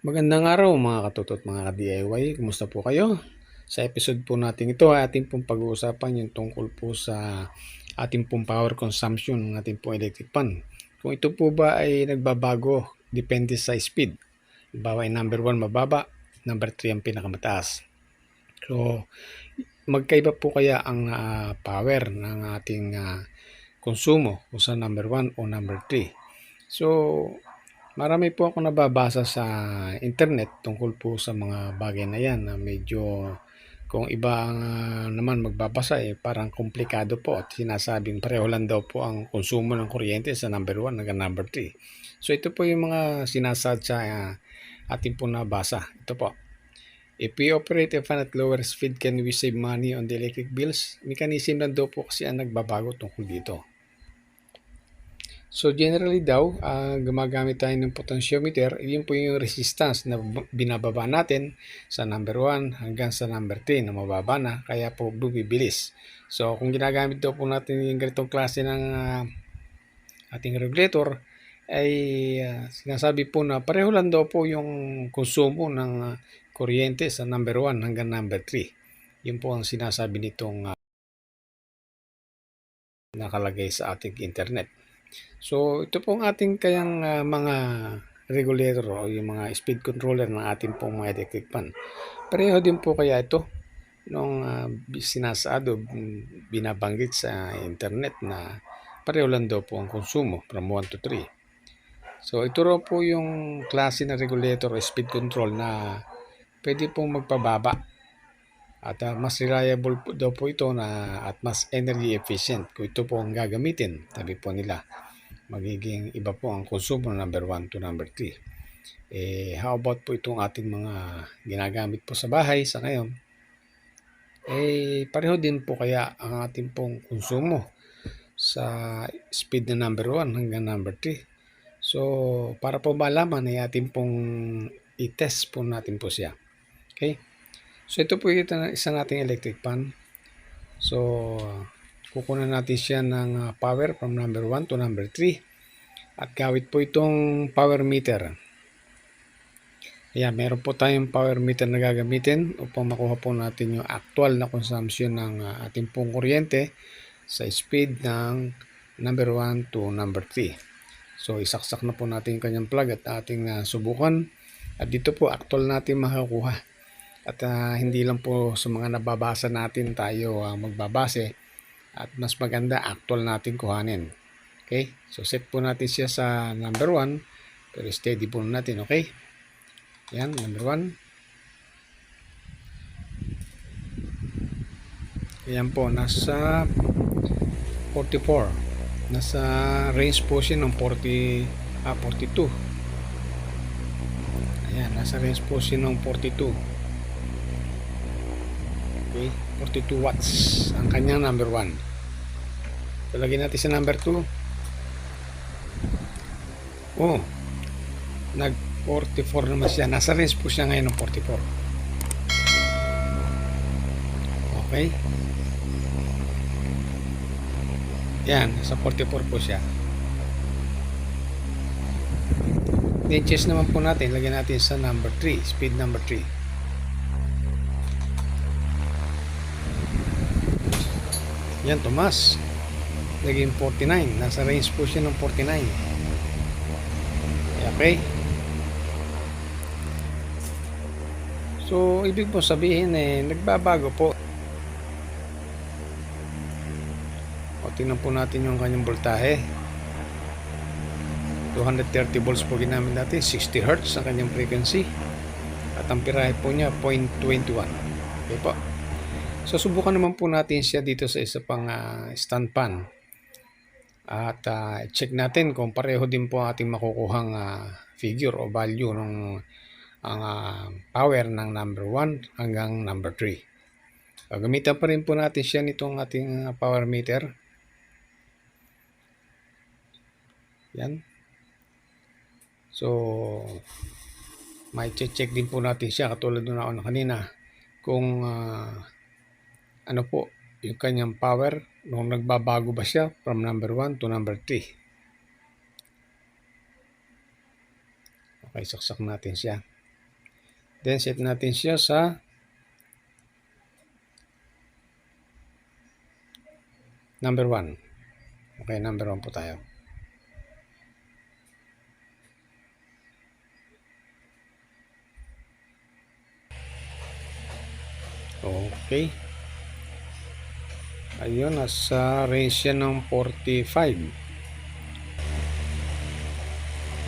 Magandang araw mga katutot mga ka-DIY. Kumusta po kayo? Sa episode po natin ito ay ating pong pag-uusapan yung tungkol po sa ating pong power consumption ng ating pong electric pan. Kung ito po ba ay nagbabago depende sa speed. Ay number 1 mababa, number 3 ang pinakamataas. So, magkaiba po kaya ang uh, power ng ating uh, konsumo kung sa number 1 o number 3. So, Marami po ako nababasa sa internet tungkol po sa mga bagay na yan na medyo kung iba uh, naman magbabasa eh parang komplikado po at sinasabing pareho lang daw po ang konsumo ng kuryente sa number 1 hanggang number 3. So ito po yung mga sinasad sa uh, ating po nabasa. Ito po. If we operate a fan at lower speed, can we save money on the electric bills? Mechanism lang daw po kasi ang nagbabago tungkol dito. So generally daw, uh, gumagamit tayo ng potentiometer, yun po yung resistance na binababa natin sa number 1 hanggang sa number 3 na mababa na, kaya po bubibilis. So kung ginagamit daw po natin yung ganitong klase ng uh, ating regulator, ay uh, sinasabi po na pareho lang daw po yung konsumo ng uh, kuryente sa number 1 hanggang number 3. Yun po ang sinasabi nitong uh, nakalagay sa ating internet. So ito po ang ating kayang uh, mga regulator o yung mga speed controller ng ating pong mga electric pan. Pareho din po kaya ito nung uh, sinasado, binabanggit sa internet na pareho lang daw po ang konsumo from 1 to 3. So ito raw po yung klase na regulator o speed control na pwede pong magpababa at uh, mas reliable po daw po ito na at mas energy efficient kung ito po ang gagamitin tabi po nila magiging iba po ang konsumo number 1 to number 3. Eh, how about po itong ating mga ginagamit po sa bahay sa ngayon? Eh, pareho din po kaya ang ating pong konsumo sa speed na number 1 hanggang number 3. So, para po malaman ay ating pong i-test po natin po siya. Okay? So, ito po na isa nating electric pan. So, kukunan natin siya ng ah, power from number 1 to number 3 at gawit po itong power meter Ayan, meron po tayong power meter na gagamitin upang makuha po natin yung actual na consumption ng uh, ating pong kuryente sa speed ng number 1 to number 3. So, isaksak na po natin yung kanyang plug at ating uh, subukan. At dito po, actual natin makakuha. At uh, hindi lang po sa mga nababasa natin tayo uh, magbabase at mas maganda actual natin kuhanin. Okay? So set po natin siya sa number 1 pero steady po natin, okay? Yan, number 1. Ayan po, nasa 44. Nasa range po siya ng 40, ah, 42. Ayan, nasa range po siya ng 42. Okay, 42 watts ang kanyang number 1. Talagyan natin sa number 2. Oh, nag 44 naman siya. Nasa range po siya ngayon ng 44. Okay. Yan, nasa 44 po siya. Inches naman po natin, lagyan natin sa number 3, speed number 3. Yan, tumas. Naging 49. Nasa range po siya ng 49. Okay. So, ibig po sabihin eh, nagbabago po. O, tingnan po natin yung kanyang voltahe. 230 volts po ginamit natin. 60 Hz ang kanyang frequency. At ang pirahe po niya, 0.21. Okay po. So subukan naman po natin siya dito sa isa pang uh, stand pan. At uh, check natin kung pareho din po ating makukuhang uh, figure o value ng ang uh, power ng number 1 hanggang number 3. Gagamitan pa rin po natin siya nitong ating uh, power meter. Yan. So, may check din po natin siya katulad nung na kanina kung uh, ano po, yung kanyang power nung nagbabago ba siya from number 1 to number 3. Okay, saksak natin siya. Then set natin siya sa number 1. Okay, number 1 po tayo. Okay. Ayun, nasa range siya ng 45.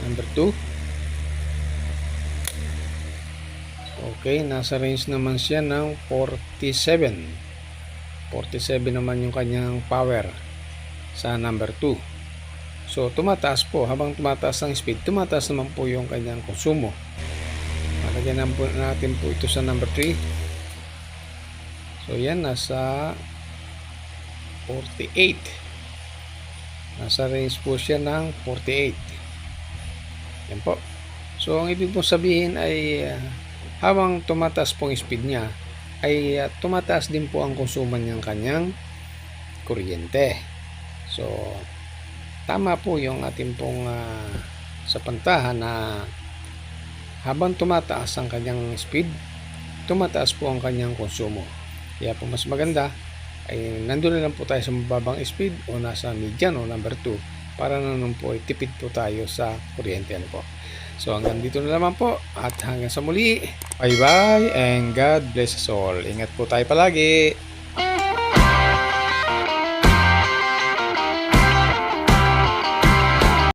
Number 2. Okay, nasa range naman siya ng 47. 47 naman yung kanyang power sa number 2. So, tumataas po. Habang tumataas ang speed, tumataas naman po yung kanyang konsumo. Malagyan natin po ito sa number 3. So, yan, nasa 48. Nasa range po siya ng 48. Yan po. So, ang ibig pong sabihin ay uh, habang tumataas po ang speed niya, ay uh, tumataas din po ang konsumo ng kanyang kuryente. So, tama po yung ating pong uh, sa pantahan na habang tumataas ang kanyang speed, tumataas po ang kanyang konsumo. Kaya po mas maganda ay nandun na lang po tayo sa mababang speed o nasa median o number 2 para naman po ay tipid po tayo sa kuryente ano po. So hanggang dito na naman po at hanggang sa muli. Bye bye and God bless us all. Ingat po tayo palagi.